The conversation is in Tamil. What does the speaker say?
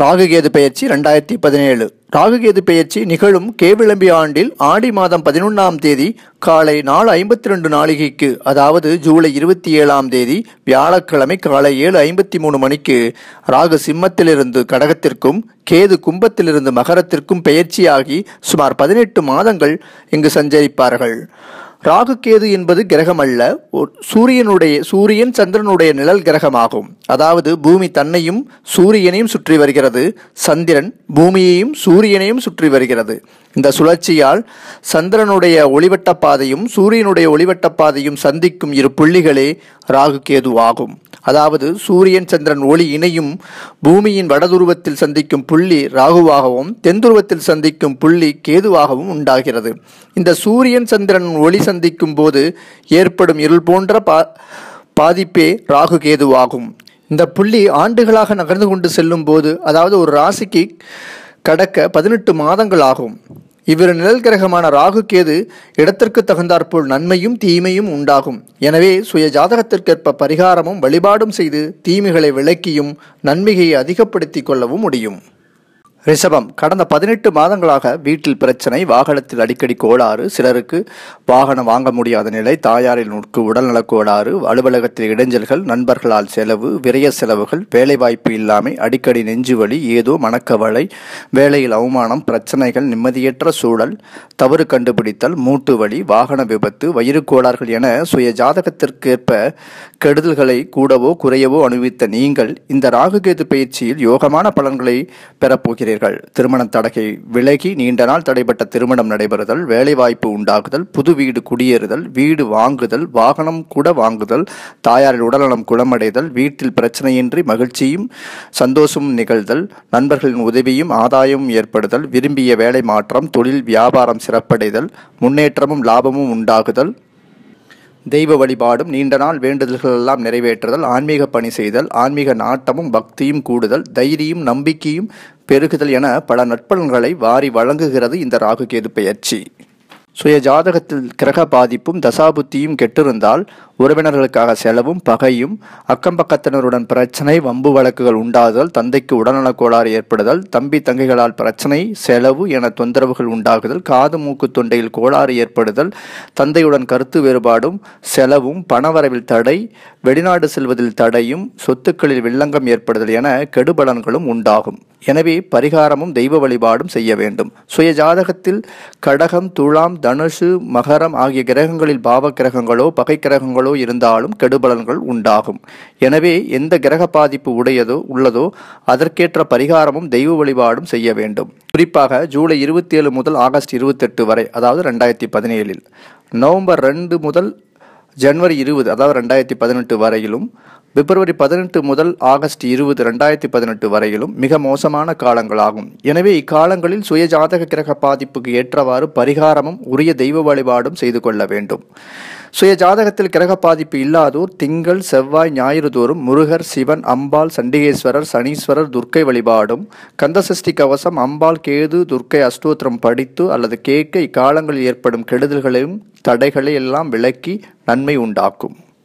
ராகுகேது பெயர்ச்சி ரெண்டாயிரத்தி பதினேழு. ராகுகேது பெயர்ச்சி நிகழும் கேவிளம்பி ஆண்டில் ஆடி மாதம் பதினொன்றாம் தேதி காலை நாலு ஐம்பத்தி ரெண்டு நாளிகைக்கு அதாவது ஜூலை இருபத்தி ஏழாம் தேதி வியாழக்கிழமை காலை ஏழு ஐம்பத்தி மூணு மணிக்கு ராகு சிம்மத்திலிருந்து கடகத்திற்கும் கேது கும்பத்திலிருந்து மகரத்திற்கும் பெயர்ச்சியாகி சுமார் பதினெட்டு மாதங்கள் இங்கு சஞ்சரிப்பார்கள். ராகு கேது என்பது கிரகம் அல்ல சூரியனுடைய சூரியன் சந்திரனுடைய நிழல் கிரகமாகும். அதாவது பூமி தன்னையும் சூரியனையும் சுற்றி வருகிறது. சந்திரன் பூமியையும் சூரியனையும் சுற்றி வருகிறது. இந்த சுழற்சியால் சந்திரனுடைய ஒளிவட்ட பாதையும் சூரியனுடைய ஒளிவட்ட பாதையும் சந்திக்கும் இரு புள்ளிகளே ராகு கேது ஆகும். அதாவது சூரியன் சந்திரன் ஒளி இணையும் பூமியின் வடதுருவத்தில் சந்திக்கும் புள்ளி ராகுவாகவும் தென்துருவத்தில் சந்திக்கும் புள்ளி கேதுவாகவும் உண்டாகிறது. இந்த சூரியன் சந்திரன் ஒளி சந்திக்கும் போது ஏற்படும் இருள் போன்ற பா பாதிப்பே ராகு கேதுவாகும். இந்த புள்ளி ஆண்டுகளாக நகர்ந்து கொண்டு செல்லும் போது அதாவது ஒரு ராசிக்கு கடக்க பதினெட்டு மாதங்கள் ஆகும். இவ்விரு நிழல் கிரகமான ராகு கேது இடத்திற்கு தகுந்தாற்போல் நன்மையும் தீமையும் உண்டாகும். எனவே சுய ஜாதகத்திற்கேற்ப பரிகாரமும் வழிபாடும் செய்து தீமைகளை விலக்கியும் நன்மையை அதிகப்படுத்திக் கொள்ளவும் முடியும். ரிஷபம். கடந்த பதினெட்டு மாதங்களாக வீட்டில் பிரச்சனை வாகனத்தில் அடிக்கடி கோளாறு சிலருக்கு வாகனம் வாங்க முடியாத நிலை தாயாரின் உட்கு உடல்நலக் கோளாறு அலுவலகத்தில் இடைஞ்சல்கள் நண்பர்களால் செலவு விரய செலவுகள் வேலைவாய்ப்பு இல்லாமை அடிக்கடி நெஞ்சுவலி ஏதோ மணக்கவலை வேலையில் அவமானம் பிரச்சனைகள் நிம்மதியற்ற சூழல் தவறு கண்டுபிடித்தல் மூட்டு வலி வாகன விபத்து வயிறு கோளாறுகள் என சுய ஜாதகத்திற்கேற்ப கெடுதல்களை கூடவோ குறையவோ அனுபவித்த நீங்கள் இந்த ராகுகேது பயிற்சியில் யோகமான பலன்களை பெறப்போகிறீர்கள். திருமண தடகை விலகி நீண்ட நாள் தடைப்பட்ட திருமணம் நடைபெறுதல் வேலைவாய்ப்பு உண்டாகுதல் புது வீடு குடியேறுதல் வீடு வாங்குதல் வாகனம் கூட வாங்குதல் தாயாரின் உடல்நலம் குணமடைதல் வீட்டில் பிரச்சனையின்றி மகிழ்ச்சியும் சந்தோஷமும் நிகழ்தல் நண்பர்களின் உதவியும் ஆதாயமும் ஏற்படுதல் விரும்பிய வேலை மாற்றம் தொழில் வியாபாரம் சிறப்படைதல் முன்னேற்றமும் லாபமும் உண்டாகுதல் தெய்வ வழிபாடும் நீண்ட நாள் வேண்டுதல்கள் எல்லாம் நிறைவேற்றுதல் ஆன்மீக பணி செய்தல் ஆன்மீக நாட்டமும் பக்தியும் கூடுதல் தைரியம் நம்பிக்கையும் பெருகுதல் என பல நற்பலன்களை வாரி வழங்குகிறது இந்த ராகு கேது பெயர்ச்சி. சுய ஜாதகத்தில் கிரக பாதிப்பும் தசாபுத்தியும் கெட்டிருந்தால் உறவினர்களுக்காக செலவும் பகையும் அக்கம் பக்கத்தினருடன் பிரச்சனை வம்பு வழக்குகள் உண்டாதல் தந்தைக்கு உடல்நலக் கோளாறு ஏற்படுதல் தம்பி தங்கைகளால் பிரச்சனை செலவு என தொந்தரவுகள் உண்டாகுதல் காது மூக்கு தொண்டையில் கோளாறு ஏற்படுதல் தந்தையுடன் கருத்து வேறுபாடும் செலவும் பணவரவில் தடை வெளிநாடு செல்வதில் தடையும் சொத்துக்களில் வில்லங்கம் ஏற்படுதல் என கெடுபலன்களும் உண்டாகும். எனவே பரிகாரமும் தெய்வ வழிபாடும் செய்ய வேண்டும். சுய ஜாதகத்தில் கடகம் துளாம் தனுஷு மகரம் ஆகிய கிரகங்களில் பாவ கிரகங்களோ பகை கிரகங்களோ இருந்தாலும் கெடுபலன்கள் உண்டாகும். எனவே எந்த கிரக பாதிப்பு உடையதோ உள்ளதோ அதற்கேற்ற பரிகாரமும் தெய்வ வழிபாடும் செய்ய வேண்டும். குறிப்பாக ஜூலை இருபத்தி ஏழு முதல் ஆகஸ்ட் இருபத்தெட்டு வரை அதாவது ரெண்டாயிரத்தி பதினேழில். நவம்பர் ரெண்டு முதல் ஜனவரி இருபது அதாவது ரெண்டாயிரத்தி பதினெட்டு வரையிலும் பிப்ரவரி பதினெட்டு முதல் ஆகஸ்ட் இருபது ரெண்டாயிரத்தி பதினெட்டு வரையிலும் மிக மோசமான காலங்களாகும். எனவே இக்காலங்களில் சுய ஜாதக கிரக பாதிப்புக்கு ஏற்றவாறு பரிகாரமும் உரிய தெய்வ வழிபாடும் செய்து கொள்ள வேண்டும். சுய ஜாதகத்தில் கிரக பாதிப்பு இல்லாதோர் திங்கள் செவ்வாய் ஞாயிறு தோறும் முருகர் சிவன் அம்பாள் சண்டிகேஸ்வரர் சனீஸ்வரர் துர்க்கை வழிபாடும். கந்தசஷ்டி கவசம் அம்பாள் கேது துர்க்கை அஷ்டோத்திரம் படித்து அல்லது கேட்க இக்காலங்களில் ஏற்படும் கெடுதல்களையும் தடைகளை எல்லாம் விலக்கி நன்மை உண்டாக்கும்.